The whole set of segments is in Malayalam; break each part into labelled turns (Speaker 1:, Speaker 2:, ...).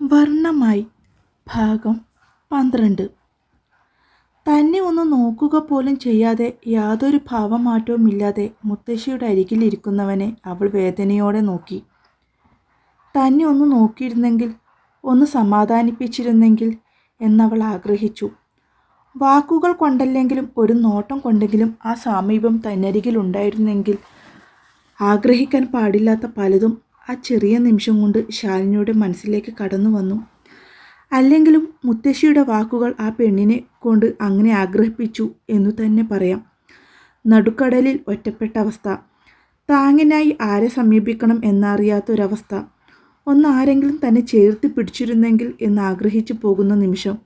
Speaker 1: വർണമായി. ഭാഗം പന്ത്രണ്ട്. തന്നെ ഒന്ന് നോക്കുക പോലും ചെയ്യാതെ യാതൊരു ഭാവമാറ്റവും ഇല്ലാതെ മുത്തശ്ശിയുടെ അരികിലിരിക്കുന്നവനെ അവൾ വേദനയോടെ നോക്കി. തന്നെ ഒന്ന് നോക്കിയിരുന്നെങ്കിൽ ഒന്ന് സമാധാനിപ്പിച്ചിരുന്നെങ്കിൽ എന്നവൾ ആഗ്രഹിച്ചു. വാക്കുകൾ കൊണ്ടല്ലെങ്കിലും ഒരു നോട്ടം കൊണ്ടെങ്കിലും ആ സാമീപ്യം തന്നരികിലുണ്ടായിരുന്നെങ്കിൽ ആഗ്രഹിക്കാൻ പാടില്ലാത്ത പലതും ആ ചെറിയ നിമിഷം കൊണ്ട് ശാലിനിയുടെ മനസ്സിലേക്ക് കടന്നു വന്നു. അല്ലെങ്കിലും മുത്തശ്ശിയുടെ വാക്കുകൾ ആ പെണ്ണിനെ കൊണ്ട് അങ്ങനെ ആഗ്രഹിപ്പിച്ചു എന്നു തന്നെ പറയാം. നടുക്കടലിൽ ഒറ്റപ്പെട്ട അവസ്ഥ. താങ്ങിനായി ആരെ സമീപിക്കണം എന്നറിയാത്തൊരവസ്ഥ. ഒന്ന് ആരെങ്കിലും തന്നെ ചേർത്ത് പിടിച്ചിരുന്നെങ്കിൽ എന്ന് ആഗ്രഹിച്ചു പോകുന്ന നിമിഷം.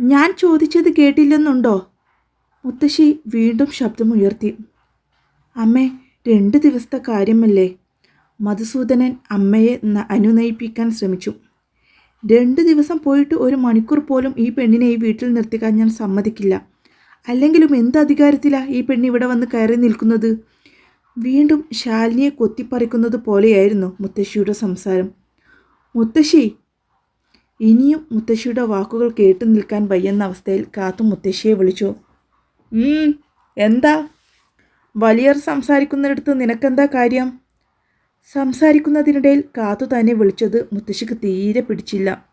Speaker 1: ഞാൻ ചോദിച്ചത് കേട്ടില്ലെന്നുണ്ടോ? മുത്തശ്ശി വീണ്ടും ശബ്ദമുയർത്തി. അമ്മേ രണ്ട് ദിവസത്തെ കാര്യമല്ലേ? മധുസൂദനൻ അമ്മയെ അനുനയിപ്പിക്കാൻ ശ്രമിച്ചു. രണ്ട് ദിവസം പോയിട്ട് ഒരു മണിക്കൂർ പോലും ഈ പെണ്ണിനെ ഈ വീട്ടിൽ നിർത്തിക്കാൻ ഞാൻ സമ്മതിക്കില്ല. അല്ലെങ്കിലും എന്ത് അധികാരത്തിലാണ് ഈ പെണ്ണ് ഇവിടെ വന്ന് കയറി നിൽക്കുന്നത്? വീണ്ടും ശാലിനിയെ കൊത്തിപ്പറിക്കുന്നത് പോലെയായിരുന്നു മുത്തശ്ശിയുടെ സംസാരം. മുത്തശ്ശി! ഇനിയും മുത്തശ്ശിയുടെ വാക്കുകൾ കേട്ടു നിൽക്കാൻ വയ്യെന്ന അവസ്ഥയിൽ കാത്തു മുത്തശ്ശിയെ വിളിച്ചു. "ഉം, എന്താ? വലിയർ സംസാരിക്കുന്നിടത്ത് നിനക്കെന്താ കാര്യം? സംസാരിക്കുന്നതിനിടയിൽ കാത്തു തന്നെ വിളിച്ചത് മുത്തശ്ശിക്ക് തീരെ പിടിച്ചില്ല.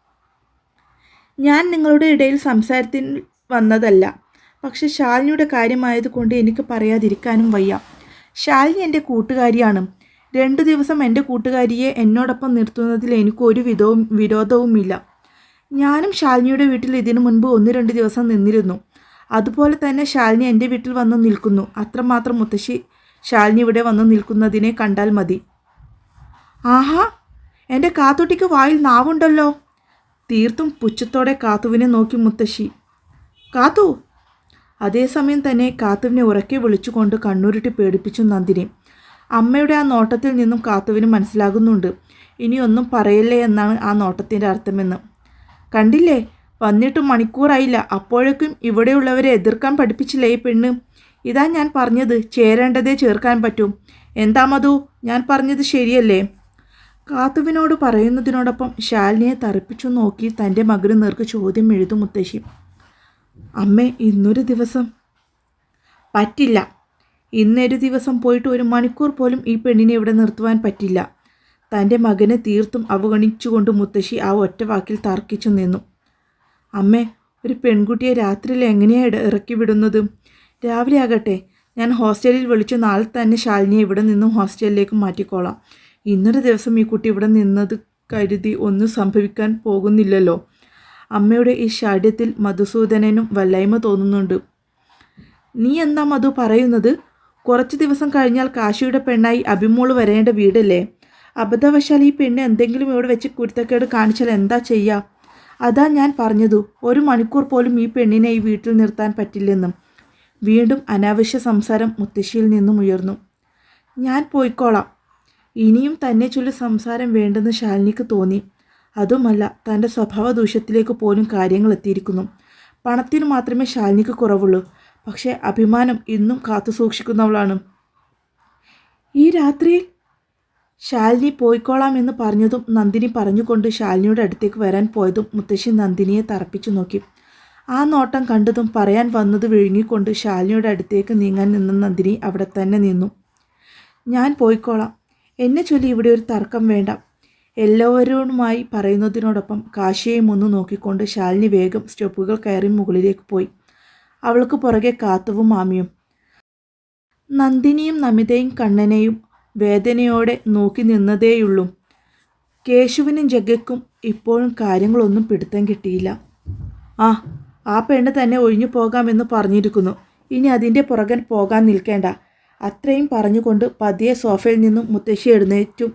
Speaker 1: ഞാൻ നിങ്ങളുടെ ഇടയിൽ സംസാരത്തിന് വന്നതല്ല. പക്ഷെ ശാലിനിയുടെ കാര്യമായതുകൊണ്ട് എനിക്ക് പറയാതിരിക്കാനും വയ്യ. ശാലിനി എന്റെ കൂട്ടുകാരിയാണ്. രണ്ടു ദിവസം എന്റെ കൂട്ടുകാരിയെ എന്നോടൊപ്പം നിർത്തുന്നതിൽ എനിക്ക് ഒരു വിധവും വിരോധവുമില്ല. ഞാനും ശാലിനിയുടെ വീട്ടിൽ ഇതിനു മുൻപ് ഒന്ന് രണ്ട് ദിവസം നിന്നിരുന്നു. അതുപോലെ തന്നെ ശാലിനി എന്റെ വീട്ടിൽ വന്ന് നിൽക്കുന്നു. അത്രമാത്രം മുത്തശ്ശി ശാലിനി ഇവിടെ വന്ന് നിൽക്കുന്നതിനെ കണ്ടാൽ മതി. ആഹാ എന്റെ കാത്തുട്ടിക്ക് വായിൽ നാവുണ്ടല്ലോ. തീർത്തും പുച്ഛത്തോടെ കാത്തുവിനെ നോക്കി മുത്തശ്ശി. കാത്തു. അതേസമയം തന്നെ കാത്തുവിനെ ഉറക്കെ വിളിച്ചുകൊണ്ട് കണ്ണൂരിട്ട് പേടിപ്പിച്ചു നന്ദിനി. അമ്മയുടെ ആ നോട്ടത്തിൽ നിന്നും കാത്തുവിന് മനസ്സിലാകുന്നുണ്ട്. ഇനിയൊന്നും പറയല്ലേ എന്നാണ് ആ നോട്ടത്തിന്റെ അർത്ഥമെന്ന്. കണ്ടില്ലേ വന്നിട്ട് മണിക്കൂറായില്ല. അപ്പോഴേക്കും ഇവിടെയുള്ളവരെ എതിർക്കാൻ പഠിപ്പിച്ചില്ലേ ഈ പെണ്ണ്? ഇതാ ഞാൻ പറഞ്ഞത് ചേരേണ്ടതേ ചേർക്കാൻ പറ്റൂ. എന്താ മധു ഞാൻ പറഞ്ഞത് ശരിയല്ലേ? കാത്തുവിനോട് പറയുന്നതിനോടൊപ്പം ശാലിനിയെ തറപ്പിച്ചു നോക്കി തന്റെ മകന് നേർക്ക് ചോദ്യം എഴുതും മുത്തശ്ശി. അമ്മേ ഇന്നൊരു ദിവസം. പറ്റില്ല. ഇന്നൊരു ദിവസം പോയിട്ട് ഒരു മണിക്കൂർ പോലും ഈ പെണ്ണിനെ ഇവിടെ നിർത്തുവാൻ പറ്റില്ല. തന്റെ മകനെ തീർത്തും അവഗണിച്ചുകൊണ്ട് മുത്തശ്ശി ആ ഒറ്റ വാക്കിൽ തർക്കിച്ചു നിന്നു. അമ്മേ ഒരു പെൺകുട്ടിയെ രാത്രിയിൽ എങ്ങനെയാണ് ഇറക്കി വിടുന്നത്? രാവിലെ ആകട്ടെ. ഞാൻ ഹോസ്റ്റലിൽ വിളിച്ചു നാളെ തന്നെ ശാലിനിയെ ഇവിടെ നിന്നും ഹോസ്റ്റലിലേക്ക് മാറ്റിക്കോളാം. ഇന്നൊരു ദിവസം ഈ കുട്ടി ഇവിടെ നിന്നത് കരുതി ഒന്നും സംഭവിക്കാൻ പോകുന്നില്ലല്ലോ. അമ്മയുടെ ഈ ശാഠ്യത്തിൽ മധുസൂദനനും വല്ലായ്മ തോന്നുന്നുണ്ട്. നീ എന്താ മധു പറയുന്നത്? കുറച്ച് ദിവസം കഴിഞ്ഞാൽ കാശിയുടെ പെണ്ണായി അഭിമോൾ വരേണ്ട വീടല്ലേ? അബദ്ധവശാൽ ഈ പെണ്ണ് എന്തെങ്കിലും ഇവിടെ വെച്ച് കുരുത്തക്കേട് കാണിച്ചാൽ എന്താ ചെയ്യുക അതാ ഞാൻ പറഞ്ഞതു ഒരു മണിക്കൂർ പോലും ഈ പെണ്ണിനെ ഈ വീട്ടിൽ നിർത്താൻ പറ്റില്ലെന്നും. വീണ്ടും അനാവശ്യ സംസാരം മുത്തശ്ശിയിൽ നിന്നും ഉയർന്നു. ഞാൻ പോയിക്കോളാം. ഇനിയും തന്നെ ചൊല്ലി സംസാരം വേണ്ടെന്ന് ശാലിനിക്ക് തോന്നി. അതുമല്ല തന്റെ സ്വഭാവ ദൂഷ്യത്തിലേക്ക് പോലും കാര്യങ്ങൾ എത്തിയിരിക്കുന്നു. പണത്തിന് മാത്രമേ ശാലിനിക്ക് കുറവുള്ളൂ. പക്ഷേ അഭിമാനം ഇന്നും കാത്തു സൂക്ഷിക്കുന്നവളാണ്. ഈ രാത്രിയിൽ ശാലിനി പോയിക്കോളാം എന്ന് പറഞ്ഞതും നന്ദിനി പറഞ്ഞുകൊണ്ട് ശാലിനിയുടെ അടുത്തേക്ക് വരാൻ പോയതും മുത്തശ്ശി നന്ദിനിയെ തറപ്പിച്ചു നോക്കി. ആ നോട്ടം കണ്ടതും പറയാൻ വന്നത് വിഴുങ്ങിക്കൊണ്ട് ശാലിനിയുടെ അടുത്തേക്ക് നീങ്ങാൻ നിന്ന നന്ദിനി അവിടെ തന്നെ നിന്നു. ഞാൻ പോയിക്കോളാം. എന്നെ ചൊല്ലി ഇവിടെ ഒരു തർക്കം വേണ്ട. എല്ലാവരോടുമായി പറയുന്നതിനോടൊപ്പം കാശിയെയും ഒന്ന് നോക്കിക്കൊണ്ട് ശാലിനി വേഗം സ്റ്റെപ്പുകൾ കയറി മുകളിലേക്ക് പോയി. അവൾക്ക് പുറകെ കാത്തുവും മാമിയും. നന്ദിനിയും നമിതയും കണ്ണനെയും വേദനയോടെ നോക്കി നിന്നതേയുള്ളൂ. കേശുവിനും ജഗയ്ക്കും ഇപ്പോഴും കാര്യങ്ങളൊന്നും പിടുത്തം കിട്ടിയില്ല. ആ ആ പെണ്ണ് തന്നെ ഒഴിഞ്ഞു പോകാമെന്ന് പറഞ്ഞിരിക്കുന്നു. ഇനി അതിന്റെ പുറകൻ പോകാൻ നിൽക്കേണ്ട. അത്രയും പറഞ്ഞുകൊണ്ട് പതിയെ സോഫയിൽ നിന്നും മുത്തശ്ശി എഴുന്നേറ്റും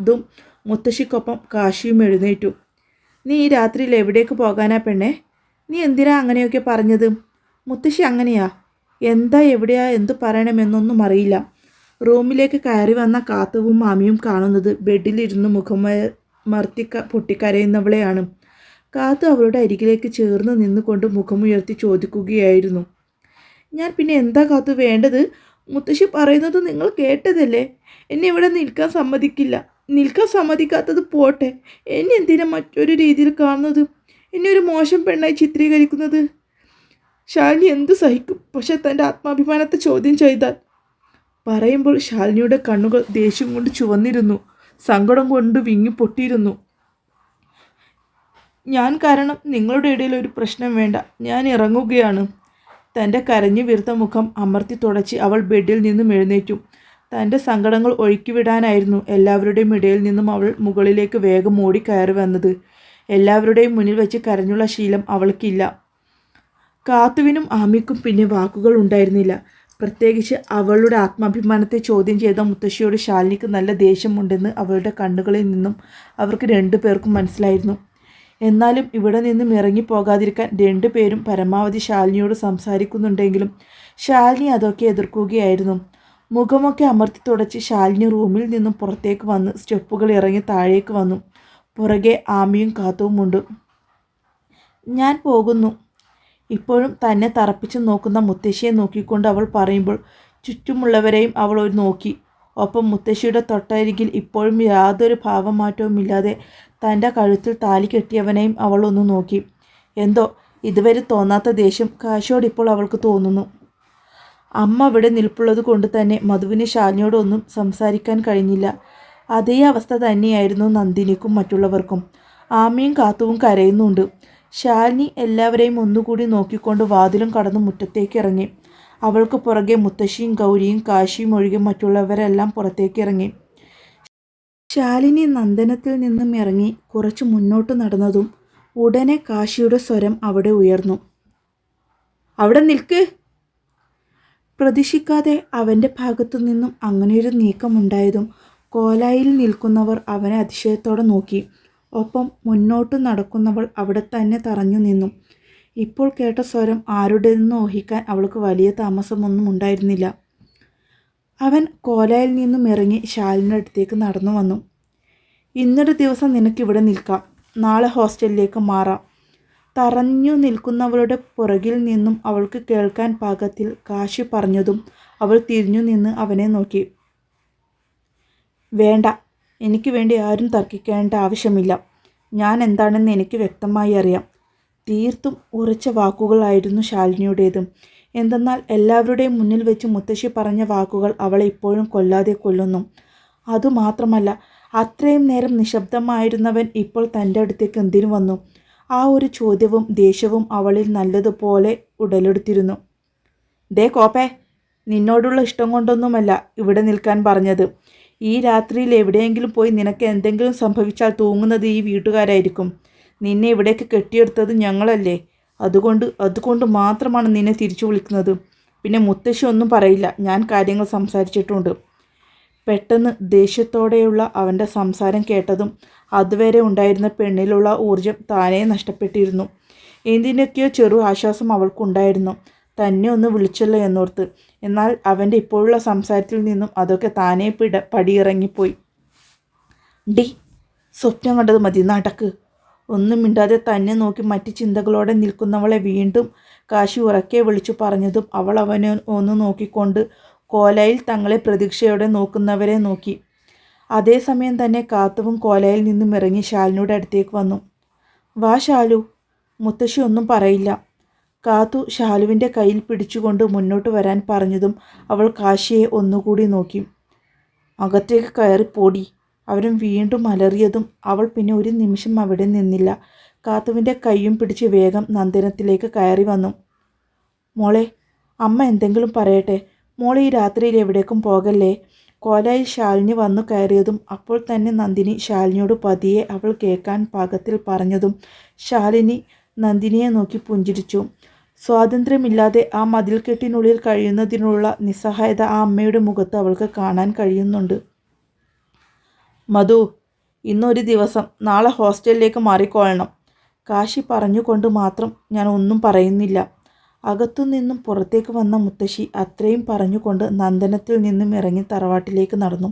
Speaker 1: ഇതും മുത്തശ്ശിക്കൊപ്പം കാശിയും എഴുന്നേറ്റു. നീ ഈ രാത്രിയിൽ എവിടേക്ക് പോകാനാ പെണ്ണേ? നീ എന്തിനാ അങ്ങനെയൊക്കെ പറഞ്ഞത്? മുത്തശ്ശി അങ്ങനെയാ. എന്താ എവിടെയാ? എന്ത് പറയണമെന്നൊന്നും അറിയില്ല. റൂമിലേക്ക് കയറി വന്ന കാത്തവും മാമിയും കാണുന്നത് ബെഡിലിരുന്ന് മുഖം മർത്തി പൊട്ടിക്കരയുന്നവളെയാണ്. കാത്തു അവളുടെ അരികിലേക്ക് ചേർന്ന് നിന്നുകൊണ്ട് മുഖമുയർത്തി ചോദിക്കുകയായിരുന്നു. ഞാൻ പിന്നെ എന്താ കാത്തു വേണ്ടത്? മുത്തശ്ശി പറയുന്നത് നിങ്ങൾ കേട്ടതല്ലേ? എന്നെ ഇവിടെ നിൽക്കാൻ സമ്മതിക്കില്ല. നിൽക്കാൻ സമ്മതിക്കാത്തത് പോട്ടെ. എന്നെ എന്തിനാ മറ്റൊരു രീതിയിൽ കാണുന്നത്? എന്നെ ഒരു മോശം പെണ്ണായി ചിത്രീകരിക്കുന്നത്? ശാലിനി എന്തു സഹിക്കും? പക്ഷെ തന്റെ ആത്മാഭിമാനത്തെ ചോദ്യം ചെയ്താൽ. പറയുമ്പോൾ ശാലിനിയുടെ കണ്ണുകൾ ദേഷ്യം കൊണ്ട് ചുവന്നിരുന്നു. സങ്കടം കൊണ്ട് വിങ്ങി പൊട്ടിയിരുന്നു. ഞാൻ കാരണം നിങ്ങളുടെ ഇടയിൽ ഒരു പ്രശ്നം വേണ്ട. ഞാൻ ഇറങ്ങുകയാണ്. തന്റെ കരഞ്ഞു വീർത്ത മുഖം അമർത്തി തുടച്ച് അവൾ ബെഡിൽ നിന്നും എഴുന്നേറ്റു. തന്റെ സങ്കടങ്ങൾ ഒഴുക്കിവിടാനായിരുന്നു എല്ലാവരുടെയും ഇടയിൽ നിന്നും അവൾ മുകളിലേക്ക് വേഗം ഓടി കയറി വന്നത്. എല്ലാവരുടെയും മുന്നിൽ വെച്ച് കരഞ്ഞുള്ള ശീലം അവൾക്കില്ല. കാത്തുവിനും ആമിക്കും പിന്നെ വാക്കുകൾ ഉണ്ടായിരുന്നില്ല. പ്രത്യേകിച്ച് അവളുടെ ആത്മാഭിമാനത്തെ ചോദ്യം ചെയ്ത മുത്തശ്ശിയോട് ശാലിനിക്ക് നല്ല ദേഷ്യമുണ്ടെന്ന് അവളുടെ കണ്ണുകളിൽ നിന്നും അവർക്ക് രണ്ടു പേർക്കും മനസ്സിലായിരുന്നു. എന്നാലും ഇവിടെ നിന്നും ഇറങ്ങിപ്പോകാതിരിക്കാൻ രണ്ടുപേരും പരമാവധി ശാലിനിയോട് സംസാരിക്കുന്നുണ്ടെങ്കിലും ശാലിനി അതൊക്കെ എതിർക്കുകയായിരുന്നു. മുഖമൊക്കെ അമർത്തി തുടച്ച് ശാലിനി റൂമിൽ നിന്നും പുറത്തേക്ക് വന്ന് സ്റ്റെപ്പുകൾ ഇറങ്ങി താഴേക്ക് വന്നു. പുറകെ ആമിയും കാത്തുവുമുണ്ട് ഞാൻ പോകുന്നു. ഇപ്പോഴും തന്നെ തറപ്പിച്ച് നോക്കുന്ന മുത്തശ്ശിയെ നോക്കിക്കൊണ്ട് അവൾ പറയുമ്പോൾ ചുറ്റുമുള്ളവരെയും അവൾ ഒരു നോക്കി. ഒപ്പം മുത്തശ്ശിയുടെ തൊട്ടരികിൽ ഇപ്പോഴും യാതൊരു ഭാവമാറ്റവുമില്ലാതെ തന്റെ കഴുത്തിൽ താലി കെട്ടിയവനെയും ഒന്ന് നോക്കി. എന്തോ ഇതുവരെ തോന്നാത്ത ദേഷ്യം കാശോടിപ്പോൾ അവൾക്ക് തോന്നുന്നു. അമ്മ അവിടെ നിൽപ്പുള്ളത് കൊണ്ട് തന്നെ മധുവിന് ശാലിനിയോടൊന്നും സംസാരിക്കാൻ കഴിഞ്ഞില്ല. അതേ അവസ്ഥ തന്നെയായിരുന്നു നന്ദിനിക്കും മറ്റുള്ളവർക്കും. ആമയും കാത്തുവും കരയുന്നുണ്ട്. ശാലിനി എല്ലാവരെയും ഒന്നുകൂടി നോക്കിക്കൊണ്ട് വാതിലും കടന്ന് മുറ്റത്തേക്ക് ഇറങ്ങി. അവൾക്ക് പുറകെ മുത്തശ്ശിയും ഗൗരിയും കാശിയും ഒഴികെ മറ്റുള്ളവരെല്ലാം പുറത്തേക്ക് ഇറങ്ങി. ശാലിനി നന്ദനത്തിൽ നിന്നും ഇറങ്ങി കുറച്ച് മുന്നോട്ട് നടന്നതും ഉടനെ കാശിയുടെ സ്വരം അവിടെ ഉയർന്നു. അവിടെ നിൽക്ക്. പ്രതീക്ഷിക്കാതെ അവന്റെ ഭാഗത്തു നിന്നും അങ്ങനെയൊരു നീക്കമുണ്ടായതും കോലായിൽ നിൽക്കുന്നവർ അവനെ അതിശയത്തോടെ നോക്കി. ഒപ്പം മുന്നോട്ട് നടക്കുന്നവൾ അവിടെ തന്നെ തറഞ്ഞു നിന്നു. ഇപ്പോൾ കേട്ട സ്വരം ആരുടേതെന്ന് ഊഹിക്കാൻ അവൾക്ക് വലിയ താമസമൊന്നും ഉണ്ടായിരുന്നില്ല. അവൻ കോലായിൽ നിന്നും ഇറങ്ങി ശാലിന്റെ അടുത്തേക്ക് നടന്നു വന്നു. ഇന്നൊരു ദിവസം നിനക്കിവിടെ നിൽക്കാം. നാളെ ഹോസ്റ്റലിലേക്ക് മാറാം. തറഞ്ഞു നിൽക്കുന്നവളുടെ പുറകിൽ നിന്നും അവൾക്ക് കേൾക്കാൻ പാകത്തിൽ കാശി പറഞ്ഞതും അവൾ തിരിഞ്ഞു നിന്ന് അവനെ നോക്കി. വേണ്ട. എനിക്ക് വേണ്ടി ആരും തർക്കിക്കേണ്ട ആവശ്യമില്ല. ഞാൻ എന്താണെന്ന് എനിക്ക് വ്യക്തമായി അറിയാം. തീർത്തും ഉറച്ച വാക്കുകളായിരുന്നു ശാലിനിയുടേതും. എന്തെന്നാൽ എല്ലാവരുടെയും മുന്നിൽ വെച്ച് മുത്തശ്ശി പറഞ്ഞ വാക്കുകൾ അവളെ ഇപ്പോഴും കൊല്ലാതെ കൊല്ലുന്നു. അതുമാത്രമല്ല അത്രയും നേരം നിശബ്ദമായിരുന്നവൻ ഇപ്പോൾ തന്റെ അടുത്തേക്ക് എന്തിനു വന്നു? ആ ഒരു ചോദ്യവും ദേഷ്യവും അവളിൽ നല്ലതുപോലെ ഉടലെടുത്തിരുന്നു. ദേ കോപ്പേ നിന്നോടുള്ള ഇഷ്ടം കൊണ്ടൊന്നുമല്ല ഇവിടെ നിൽക്കാൻ പറഞ്ഞത്. ഈ രാത്രിയിൽ എവിടെയെങ്കിലും പോയി നിനക്ക് എന്തെങ്കിലും സംഭവിച്ചാൽ തൂങ്ങുന്നത് ഈ വീട്ടുകാരായിരിക്കും. നിന്നെ ഇവിടേക്ക് കെട്ടിയെടുത്തത് ഞങ്ങളല്ലേ. അതുകൊണ്ട് അതുകൊണ്ട് മാത്രമാണ് നിന്നെ തിരിച്ചു വിളിക്കുന്നത്. പിന്നെ മുത്തശ്ശി ഒന്നും പറയില്ല. ഞാൻ കാര്യങ്ങൾ സംസാരിച്ചിട്ടുണ്ട്. പെട്ടെന്ന് ദേഷ്യത്തോടെയുള്ള അവന്റെ സംസാരം കേട്ടതും അതുവരെ ഉണ്ടായിരുന്ന പെണ്ണിലുള്ള ഊർജം താനേ നഷ്ടപ്പെട്ടിരുന്നു. എന്തിനൊക്കെയോ ചെറു ആശ്വാസം അവൾക്കുണ്ടായിരുന്നു. തന്നെ ഒന്ന് വിളിച്ചല്ലോ എന്നോർത്ത്. എന്നാൽ അവന്റെ ഇപ്പോഴുള്ള സംസാരത്തിൽ നിന്നും അതൊക്കെ താനേ പിട പടിയിറങ്ങിപ്പോയി. ഡി സ്വപ്നം കണ്ടത് മതി. നടക്ക്. ഒന്നും മിണ്ടാതെ തന്നെ നോക്കി മറ്റു ചിന്തകളോടെ നിൽക്കുന്നവളെ വീണ്ടും കാശി ഉറക്കെ വിളിച്ചു പറഞ്ഞതും അവൾ അവനെ ഒന്ന് നോക്കിക്കൊണ്ട് കോലയിൽ തങ്ങളെ പ്രതീക്ഷയോടെ നോക്കുന്നവരെ നോക്കി. അതേസമയം തന്നെ കാത്തുവും കോലയിൽ നിന്നും ഇറങ്ങി ശാലിനോട് അടുത്തേക്ക് വന്നു. വാ ശാലു മുത്തശ്ശി ഒന്നും പറയില്ല. കാത്തു ശാലുവിന്റെ കയ്യിൽ പിടിച്ചുകൊണ്ട് മുന്നോട്ട് വരാൻ പറഞ്ഞതും അവൾ കാശിയെ ഒന്നുകൂടി നോക്കി. അകത്തേക്ക് കയറി പോടി അവരും വീണ്ടും അലറിയതും അവൾ പിന്നെ ഒരു നിമിഷം അവിടെ നിന്നില്ല. കാത്തുവിന്റെ കൈയും പിടിച്ച് വേഗം നന്ദനത്തിലേക്ക് കയറി വന്നു. മോളെ അമ്മ എന്തെങ്കിലും പറയട്ടെ. മോളെ ഈ രാത്രിയിൽ എവിടേക്കും പോകല്ലേ? കോലായിൽ ശാലിനി വന്നു കയറിയതും അപ്പോൾ തന്നെ നന്ദിനി ശാലിനിയോട് പതിയെ അവൾ കേൾക്കാൻ പാകത്തിൽ പറഞ്ഞതും ശാലിനി നന്ദിനിയെ നോക്കി പുഞ്ചിരിച്ചു. സ്വാതന്ത്ര്യമില്ലാതെ ആ മതിൽക്കെട്ടിനുള്ളിൽ കഴിയുന്നതിനുള്ള നിസ്സഹായത ആ അമ്മയുടെ മുഖത്ത് അവൾക്ക് കാണാൻ കഴിയുന്നുണ്ട്. മധു ഇന്നൊരു ദിവസം നാളെ ഹോസ്റ്റലിലേക്ക് മാറിക്കൊള്ളണം കാശി പറഞ്ഞുകൊണ്ട് മാത്രം ഞാൻ ഒന്നും പറയുന്നില്ല. അകത്തുനിന്നും പുറത്തേക്ക് വന്ന മുത്തശ്ശി അത്രയും പറഞ്ഞുകൊണ്ട് നന്ദനത്തിൽ നിന്നും ഇറങ്ങി തറവാട്ടിലേക്ക് നടന്നു.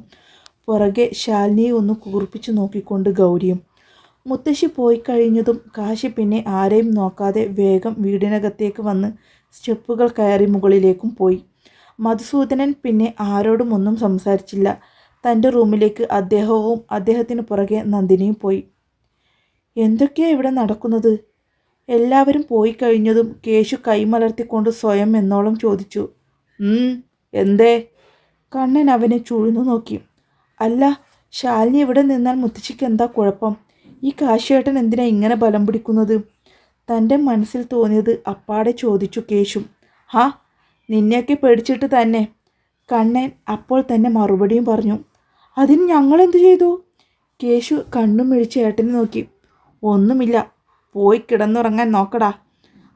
Speaker 1: പുറകെ ശാലിനിയെ ഒന്ന് കൂർപ്പിച്ചു നോക്കിക്കൊണ്ട് ഗൗരിയും. മുത്തശ്ശി പോയി കഴിഞ്ഞതും കാശി പിന്നെ ആരെയും നോക്കാതെ വേഗം വീടിനകത്തേക്ക് വന്ന് സ്റ്റെപ്പുകൾ കയറി മുകളിലേക്കും പോയി. മധുസൂദനൻ പിന്നെ ആരോടും ഒന്നും സംസാരിച്ചില്ല. തന്റെ റൂമിലേക്ക് അദ്ദേഹവും അദ്ദേഹത്തിന് പുറകെ നന്ദിനിയും പോയി. എന്തൊക്കെയാണ് ഇവിടെ നടക്കുന്നത്? എല്ലാവരും പോയി കഴിഞ്ഞതും കേശു കൈമലർത്തിക്കൊണ്ട് സ്വയം എന്നോളം ചോദിച്ചു. എന്തേ? കണ്ണൻ അവനെ ചുഴിഞ്ഞു നോക്കി. അല്ല ശാലിനി ഇവിടെ നിന്നാൽ മുത്തശ്ശിക്ക് എന്താ കുഴപ്പം? ഈ കാശിയേട്ടൻ എന്തിനാ ഇങ്ങനെ ബലം പിടിക്കുന്നത്? തന്റെ മനസ്സിൽ തോന്നിയത് അപ്പാടെ ചോദിച്ചു കേശു. ഹാ നിന്നെയൊക്കെ പേടിച്ചിട്ട് തന്നെ. കണ്ണൻ അപ്പോൾ തന്നെ മറുപടിയും പറഞ്ഞു. അതിന് ഞങ്ങൾ എന്തു ചെയ്തു? കേശു കണ്ണും മിഴിച്ച് ഏട്ടനെ നോക്കി. ഒന്നുമില്ല പോയി കിടന്നുറങ്ങാൻ നോക്കടാ.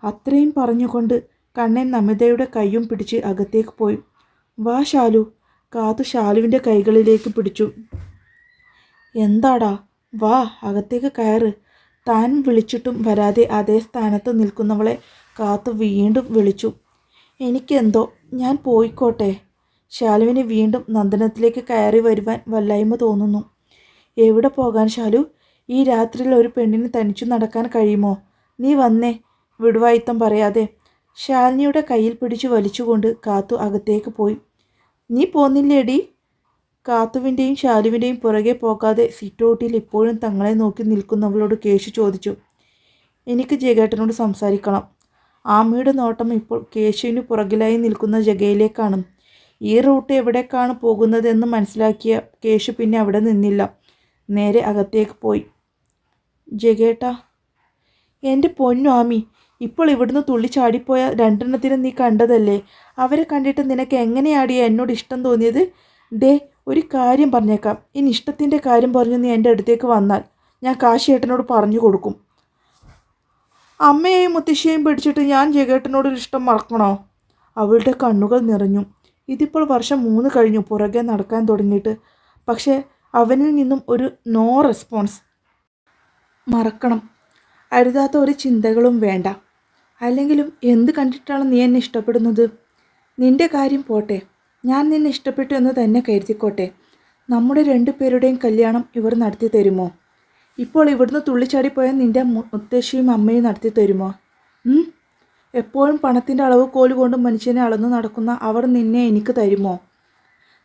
Speaker 1: അത്രയും പറഞ്ഞുകൊണ്ട് കണ്ണൻ നമിതയുടെ കൈയും പിടിച്ച് അകത്തേക്ക് പോയി. വാ ശാലു കാത്തു ശാലുവിന്റെ കൈകളിലേക്ക് പിടിച്ചു. എന്താടാ? വാ അകത്തേക്ക് കയറ്. താൻ വിളിച്ചിട്ടും വരാതെ അതേ സ്ഥാനത്ത് നിൽക്കുന്നവളെ കാത്തു വീണ്ടും വിളിച്ചു. എനിക്കെന്തോ ഞാൻ പോയിക്കോട്ടെ. ശാലുവിന് വീണ്ടും നന്ദനത്തിലേക്ക് കയറി വരുവാൻ വല്ലായ്മ തോന്നുന്നു. എവിടെ പോകാൻ ശാലു? ഈ രാത്രിയിൽ ഒരു പെണ്ണിന് തനിച്ചു നടക്കാൻ കഴിയുമോ? നീ വന്നേ വിടുവായിത്തം പറയാതെ ശാലിനിയുടെ കയ്യിൽ പിടിച്ചു വലിച്ചുകൊണ്ട് കാത്തു അകത്തേക്ക് പോയി. നീ പോന്നില്ലേടി? കാത്തുവിന്റെയും ശാലുവിന്റെയും പുറകെ പോകാതെ സിറ്റോട്ടിയിൽ ഇപ്പോഴും തങ്ങളെ നോക്കി നിൽക്കുന്നവളോട് കേശു ചോദിച്ചു. എനിക്ക് ജഗേട്ടനോട് സംസാരിക്കണം. ആമയുടെ നോട്ടം ഇപ്പോൾ കേശുവിന് പുറകിലായി നിൽക്കുന്ന ജഗയിലേക്കാണ്. ഈ റൂട്ട് എവിടേക്കാണ് പോകുന്നതെന്ന് മനസ്സിലാക്കിയ കേശു പിന്നെ അവിടെ നിന്നില്ല. നേരെ അകത്തേക്ക് പോയി. ജഗേട്ടാ എന്റെ പൊന്നു ആമി ഇപ്പോൾ ഇവിടുന്ന് തുള്ളിച്ചാടിപ്പോയ രണ്ടെണ്ണത്തിന് നീ കണ്ടതല്ലേ? അവരെ കണ്ടിട്ട് നിനക്ക് എങ്ങനെയാടി എന്നോട് ഇഷ്ടം തോന്നിയത്? ദേ ഒരു കാര്യം പറഞ്ഞേക്കാം. ഇനി ഇഷ്ടത്തിന്റെ കാര്യം പറഞ്ഞു നീ എന്റെ അടുത്തേക്ക് വന്നാൽ ഞാൻ കാശിയേട്ടനോട് പറഞ്ഞു കൊടുക്കും. അമ്മയെയും മുത്തശ്ശിയെയും പിടിച്ചിട്ട് ഞാൻ ജഗേട്ടനോടൊരു ഇഷ്ടം മറക്കണോ? അവളുടെ കണ്ണുകൾ നിറഞ്ഞു. ഇതിപ്പോൾ വർഷം മൂന്ന് കഴിഞ്ഞു പുറകെ നടക്കാൻ തുടങ്ങിയിട്ട്. പക്ഷേ അവനിൽ നിന്നും ഒരു നോ റെസ്പോൺസ്. മറക്കണം. അരുതാത്ത ഒരു ചിന്തകളും വേണ്ട. അല്ലെങ്കിലും എന്ത് കണ്ടിട്ടാണ് നീ എന്നെ ഇഷ്ടപ്പെടുന്നത്? നിന്റെ കാര്യം പോട്ടെ. ഞാൻ നിന്നെ ഇഷ്ടപ്പെട്ടു എന്ന് തന്നെ കരുതിക്കോട്ടെ. നമ്മുടെ രണ്ടു പേരുടെയും കല്യാണം ഇവർ നടത്തി തരുമോ ഇപ്പോൾ ഇവിടുന്ന് തുള്ളിച്ചാടിപ്പോയ നിന്റെ മുത്തശ്ശിയും അമ്മയും നടത്തി തരുമോ? എപ്പോഴും പണത്തിന്റെ അളവ് കോലുകൊണ്ട് മനുഷ്യനെ അളന്നു നടക്കുന്ന അവർ നിന്നെ എനിക്ക് തരുമോ?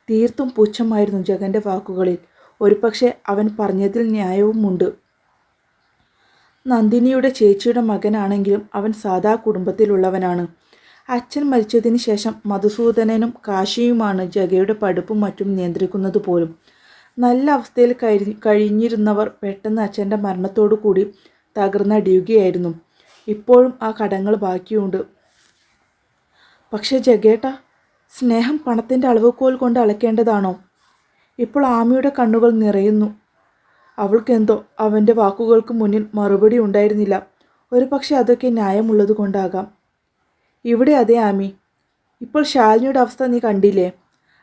Speaker 1: തീർത്തും പുച്ഛമായിരുന്നു ജഗന്റെ വാക്കുകളിൽ. ഒരുപക്ഷെ അവൻ പറഞ്ഞതിൽ ന്യായവുമുണ്ട്. നന്ദിനിയുടെ ചേച്ചിയുടെ മകനാണെങ്കിലും അവൻ സാധാ കുടുംബത്തിലുള്ളവനാണ്. അച്ഛൻ മരിച്ചതിന് ശേഷം മധുസൂദനനും കാശിയുമാണ് ജഗയുടെ പഠിപ്പും മറ്റും നിയന്ത്രിക്കുന്നത് പോലും. നല്ല അവസ്ഥയിൽ കഴി കഴിഞ്ഞിരുന്നവർ പെട്ടെന്ന് അച്ഛന്റെ മരണത്തോടു കൂടി തകർന്നടിയുകയായിരുന്നു. ഇപ്പോഴും ആ കടങ്ങൾ ബാക്കിയുണ്ട്. പക്ഷേ ജഗേട്ട സ്നേഹം പണത്തിന്റെ അളവുകോൽ കൊണ്ട് അളക്കേണ്ടതാണോ? ഇപ്പോൾ ആമിയുടെ കണ്ണുകൾ നിറയുന്നു. അവൾക്കെന്തോ അവന്റെ വാക്കുകൾക്ക് മുന്നിൽ മറുപടി ഉണ്ടായിരുന്നില്ല. ഒരു പക്ഷേ അതൊക്കെ ന്യായമുള്ളത് കൊണ്ടാകാം. ഇവിടെ അതെ ആമി. ഇപ്പോൾ ശാലിനിയുടെ അവസ്ഥ നീ കണ്ടില്ലേ?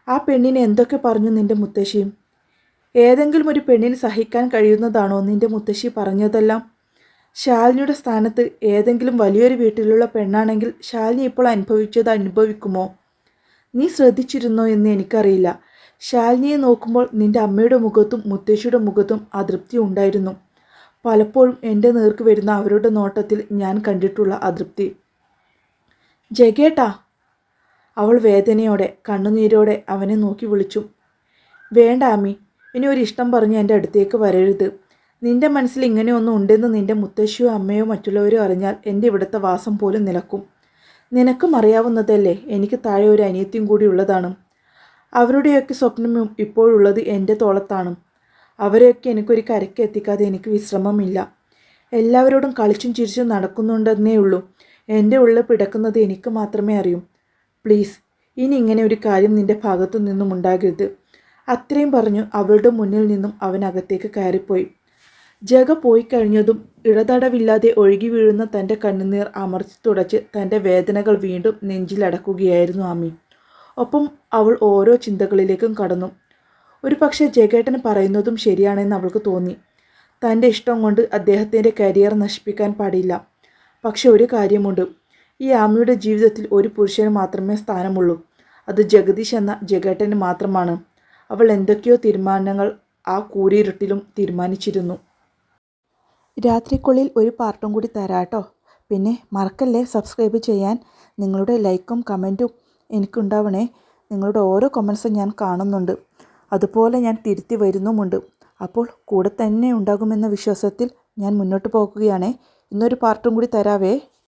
Speaker 1: ആ പെണ്ണിനെ എന്തൊക്കെ പറഞ്ഞു നിന്റെ മുത്തശ്ശിയും ഏതെങ്കിലും ഒരു പെണ്ണിന് സഹിക്കാൻ കഴിയുന്നതാണോ നിന്റെ മുത്തശ്ശി പറഞ്ഞതെല്ലാം? ശാലിനിയുടെ സ്ഥാനത്ത് ഏതെങ്കിലും വലിയൊരു വീട്ടിലുള്ള പെണ്ണാണെങ്കിൽ ശാലിനി ഇപ്പോൾ അനുഭവിച്ചത് അനുഭവിക്കുമോ? നീ ശ്രദ്ധിച്ചിരുന്നോ എന്ന് എനിക്കറിയില്ല. ശാലിനിയെ നോക്കുമ്പോൾ നിന്റെ അമ്മയുടെ മുഖത്തും മുത്തശ്ശിയുടെ മുഖത്തും അതൃപ്തി ഉണ്ടായിരുന്നു. പലപ്പോഴും എന്റെ നേർക്ക് വരുന്ന അവരുടെ നോട്ടത്തിൽ ഞാൻ കണ്ടിട്ടുള്ള അതൃപ്തി. ജഗേട്ടാ! അവൾ വേദനയോടെ കണ്ണുനീരോടെ അവനെ നോക്കി വിളിച്ചു. വേണ്ട അമ്മി. ഇനി ഒരു ഇഷ്ടം പറഞ്ഞ് എന്റെ അടുത്തേക്ക് വരരുത്. നിന്റെ മനസ്സിൽ ഇങ്ങനെയൊന്നും ഉണ്ടെന്ന് നിന്റെ മുത്തശ്ശിയോ അമ്മയോ മറ്റുള്ളവരോ അറിഞ്ഞാൽ എന്റെ ഇവിടുത്തെ വാസം പോലും നിലക്കും. നിനക്കും അറിയാവുന്നതല്ലേ എനിക്ക് താഴെ ഒരു അനിയത്തിയും കൂടി ഉള്ളതാണ്. അവരുടെയൊക്കെ സ്വപ്നം ഇപ്പോഴുള്ളത് എന്റെ തോളത്താണ്. അവരെയൊക്കെ എനിക്കൊരു കരയ്ക്ക് എത്തിക്കാതെ എനിക്ക് വിശ്രമമില്ല. എല്ലാവരോടും കളിച്ചും ചിരിച്ചും നടക്കുന്നുണ്ടെന്നേ ഉള്ളൂ. എന്റെ ഉള്ളിൽ പിടക്കുന്നത് എനിക്ക് മാത്രമേ അറിയൂ. പ്ലീസ് ഇനി ഇങ്ങനെ ഒരു കാര്യം നിന്റെ ഭാഗത്തു നിന്നും ഉണ്ടാകരുത്. അത്രയും പറഞ്ഞു അവളുടെ മുന്നിൽ നിന്നും അവൻ അകത്തേക്ക് കയറിപ്പോയി. ജഗ പോയി കഴിഞ്ഞതും ഇടതടവില്ലാതെ ഒഴുകി വീഴുന്ന തന്റെ കണ്ണുനീർ അമർത്തി തുടച്ച് തന്റെ വേദനകൾ വീണ്ടും നെഞ്ചിലടക്കുകയായിരുന്നു ആമി. ഒപ്പം അവൾ ഓരോ ചിന്തകളിലേക്കും കടന്നു. ഒരു പക്ഷേ ജഗേട്ടൻ പറയുന്നതും ശരിയാണെന്ന് അവൾക്ക് തോന്നി. തന്റെ ഇഷ്ടം കൊണ്ട് അദ്ദേഹത്തിന്റെ കരിയർ നശിപ്പിക്കാൻ പാടില്ല. പക്ഷെ ഒരു കാര്യമുണ്ട്. ഈ ആമിയുടെ ജീവിതത്തിൽ ഒരു പുരുഷന് മാത്രമേ സ്ഥാനമുള്ളൂ. അത് ജഗദീഷ് എന്ന ജഗേട്ടന് മാത്രമാണ്. അവൾ എന്തൊക്കെയോ തീരുമാനങ്ങൾ ആ കൂരിരുട്ടിലും തീരുമാനിച്ചിരുന്നു. രാത്രിക്കുള്ളിൽ ഒരു പാർട്ടും കൂടി തരാട്ടോ പിന്നെ മറക്കല്ലേ സബ്സ്ക്രൈബ് ചെയ്യാൻ? നിങ്ങളുടെ ലൈക്കും കമന്റും എനിക്കുണ്ടാവണേ. നിങ്ങളുടെ ഓരോ കമൻസും ഞാൻ കാണുന്നുണ്ട്. അതുപോലെ ഞാൻ തിരുത്തി വരുന്നുമുണ്ട്. അപ്പോൾ കൂടെ തന്നെ ഉണ്ടാകുമെന്ന വിശ്വാസത്തിൽ ഞാൻ മുന്നോട്ട് പോകുകയാണേ. ഇന്നൊരു പാർട്ടും കൂടി തരാവേ.